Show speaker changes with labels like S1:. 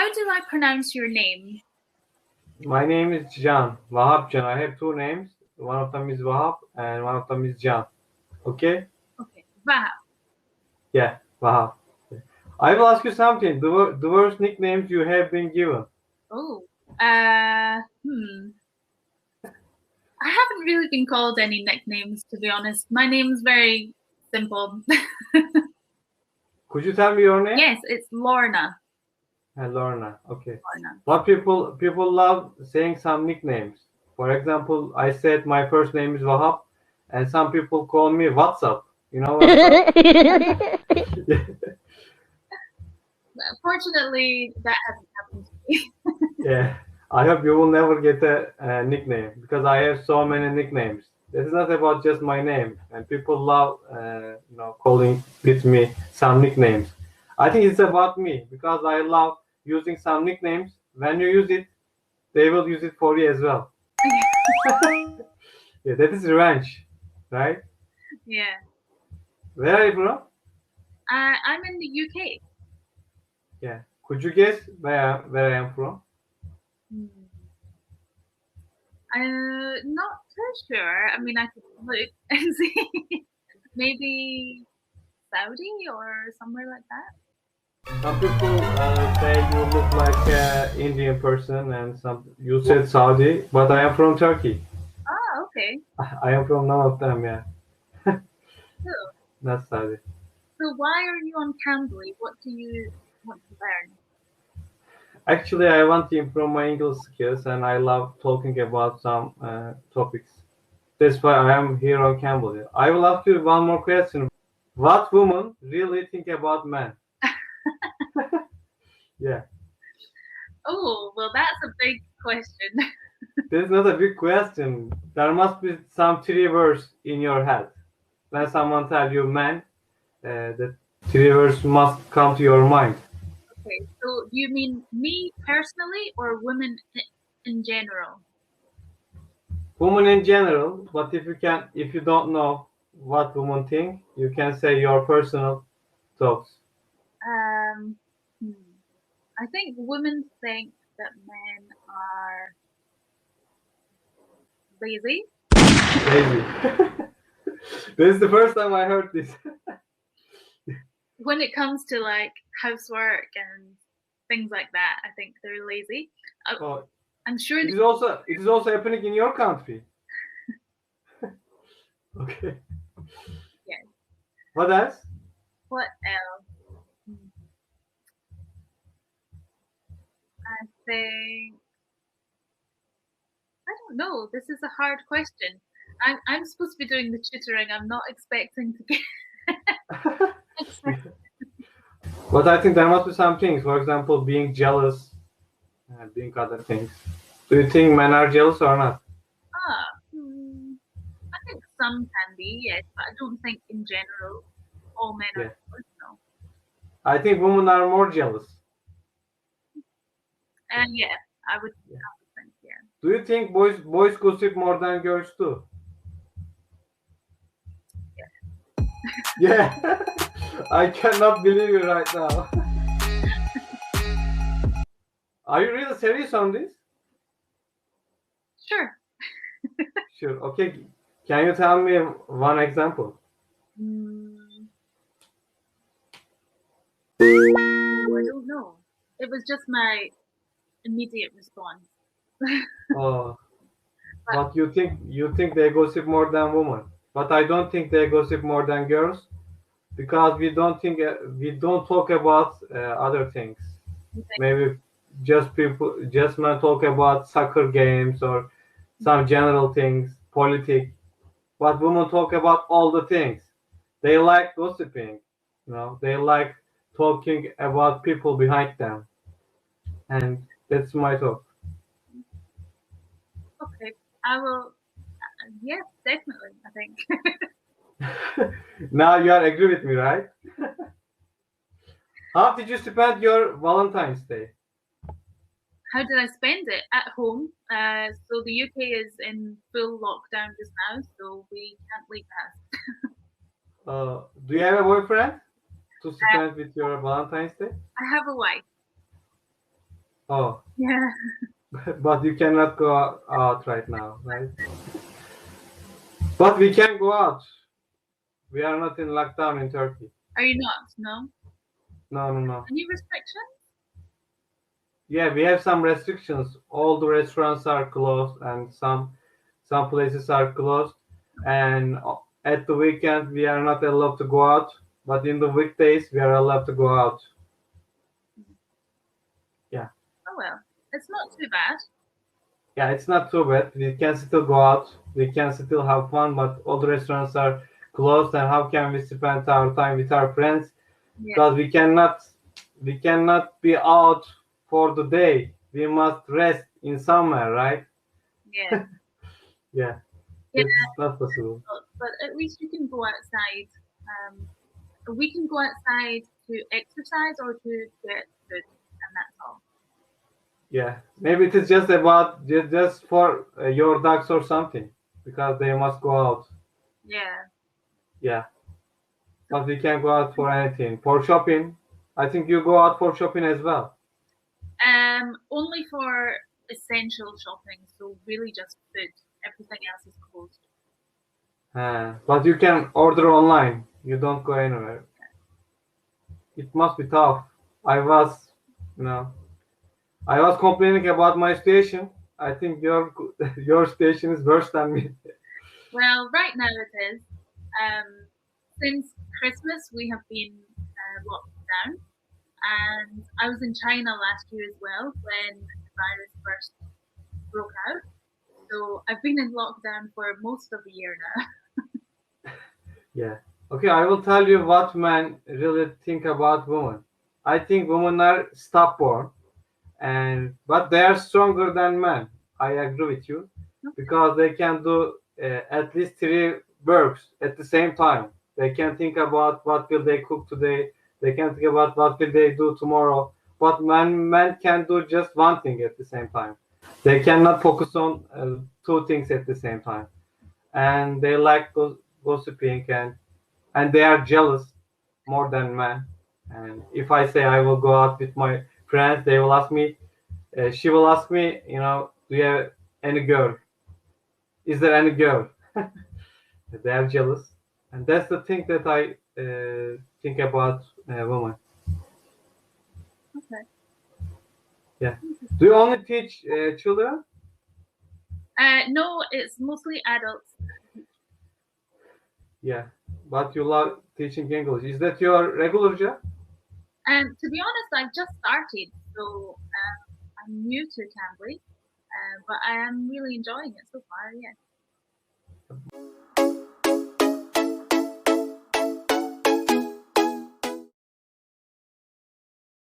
S1: how do I pronounce your name?
S2: My name is Can. Wahab Can. I have two names. One of them is Wahab and one of them is Can. Okay?
S1: Okay, Vahab.
S2: Yeah, Wahab. I will ask you something. The, the worst nicknames you have been given.
S1: Oh, uh, hmm. I haven't really been called any nicknames, to be honest. My name's very simple.
S2: Could you tell me your name?
S1: yes, it's Lorna.
S2: Uh, Lorna. Okay.
S1: Lorna.
S2: What people people love saying some nicknames. For example, I said my first name is Wahab, and some people call me WhatsApp. You know
S1: Fortunately, that hasn't happened to me.
S2: yeah. I hope you will never get a, uh nickname because I have so many nicknames. This is not about just my name, and people love, uh, you know, calling with me some nicknames. I think it's about me because I love using some nicknames. When you use it, they will use it for you as well. yeah, that is revenge, right?
S1: yeah.
S2: Where are you from?
S1: Uh, I'm in the UK.
S2: Yeah. Could you guess where where I am from?
S1: Hmm. Uh, not too sure. I mean, I could look and see. Maybe Saudi or somewhere like that.
S2: Some people uh, say you look like an Indian person, and some you said Saudi, but I am from Turkey.
S1: Ah, okay.
S2: I am from none of them. Yeah,
S1: Cool.
S2: not Saudi.
S1: So why are you on Cambly? What do you want to learn?
S2: Actually, I want to improve my English skills, and I love talking about some uh, topics. That's why I am here on Cambodia. I will ask you one more question. What women really think about men? Yeah,
S1: Oh, well, that's a big question.
S2: this is not a big question. There must be some three words in your head. When someone tell you man, uh, the three words must come to your mind.
S1: okay, so do you mean me personally or women in general?
S2: women in general but if you can if you don't know what women think you can say your personal thoughts
S1: Um. I think women think that men are lazy.
S2: lazy this is the first time i heard this
S1: When it comes to like housework and things like that, I think they're lazy. I,
S2: oh,
S1: I'm sure
S2: it is also it is also happening in your country okay
S1: Yes.
S2: what else
S1: What else? Hmm. I think I don't know. This is a hard question. I'm I'm supposed to be doing the tutoring. I'm not expecting to get.
S2: but i think there must be some things for example being jealous and being other things do you think men are jealous or not
S1: ah, hmm. I think some can be yes, but I don't think in general all men
S2: Yeah.
S1: are. jealous, No.
S2: i think women are more jealous
S1: And yeah, I would.
S2: Yeah.
S1: I would think yeah.
S2: do you think boys boys gossip more than girls too Yeah, yeah. I cannot believe you right now. Are you really serious on this?
S1: Sure.
S2: Sure. Okay. Can you tell me one example?
S1: Mm. I don't know. It was just my immediate response.
S2: Oh, but you think you think they gossip more than women, but I don't think they gossip more than girls, because we don't think uh, we don't talk about uh, other things. Maybe just people, just men talk about soccer games or some general things, politics. But women talk about all the things. They like gossiping, you know. They like talking about people behind them, and that's my talk.
S1: Okay, I will. Uh, yes, definitely. I think.
S2: now you are agree with me, right? How did you spend your Valentine's Day?
S1: How did I spend it at home? Uh, so the UK is in full lockdown just now, so we can't leave the house.
S2: Uh, do you have a boyfriend to spend with your Valentine's Day?
S1: I have a wife.
S2: Oh,
S1: Yeah.
S2: but you cannot go out right now, right? But we can go out. We are not in lockdown in Turkey.
S1: Are you not? No.
S2: No, no, no.
S1: Any restrictions?
S2: Yeah, we have some restrictions. All the restaurants are closed, and some some places are closed. And at the weekend, we are not allowed to go out. But in the weekdays, we are allowed to go out.
S1: Oh well, it's not too bad.
S2: Yeah, it's not too bad. We can still go out. We can still have fun, but all the restaurants are closed. And how can we spend our time with our friends?
S1: Yeah.
S2: Because we cannot, we cannot be out for the day. We must rest in somewhere, right?
S1: Yeah.
S2: Yeah,
S1: Yeah.
S2: it's not possible.
S1: but, at least you can go outside. Um, we can go outside to exercise or to get food, and that's all.
S2: Yeah, maybe it is just about just, just for uh, your dogs or something because they must go out.
S1: Yeah.
S2: Yeah, but we can go out for anything. For shopping, I think you go out for shopping as well.
S1: Um, only for essential shopping, so really just food. Everything else is closed.
S2: Uh, but you can order online. You don't go anywhere. It must be tough. I was, you know, I was complaining about my station. I think your your station is worse than me.
S1: Well, right now it is. Um, since Christmas, we have been uh, locked down, and I was in China last year as well when the virus first broke out. So I've been in lockdown for most of the year now.
S2: Yeah. Okay, I will tell you what men really think about women. I think women are stubborn, and but they are stronger than men. I agree with you because they can do uh, at least three works at the same time. They can think about what will they cook today. They can think about what will they do tomorrow. But men men can do just one thing at the same time. They cannot focus on uh, two things at the same time, and they like gos- gossiping and and they are jealous more than men. And if I say I will go out with my friends, they will ask me. Uh, she will ask me, you know, do you have any girl? Is there any girl? they are jealous, and that's the thing that I uh, think about uh, women.
S1: Okay. Yeah.
S2: Do you only teach uh, children?
S1: Uh, no, it's mostly adults.
S2: Yeah, but you love teaching English. Is that your regular job?
S1: And to be honest, I've just started, so um, I'm new to Cambly, uh, but I am really enjoying it so far. Yeah.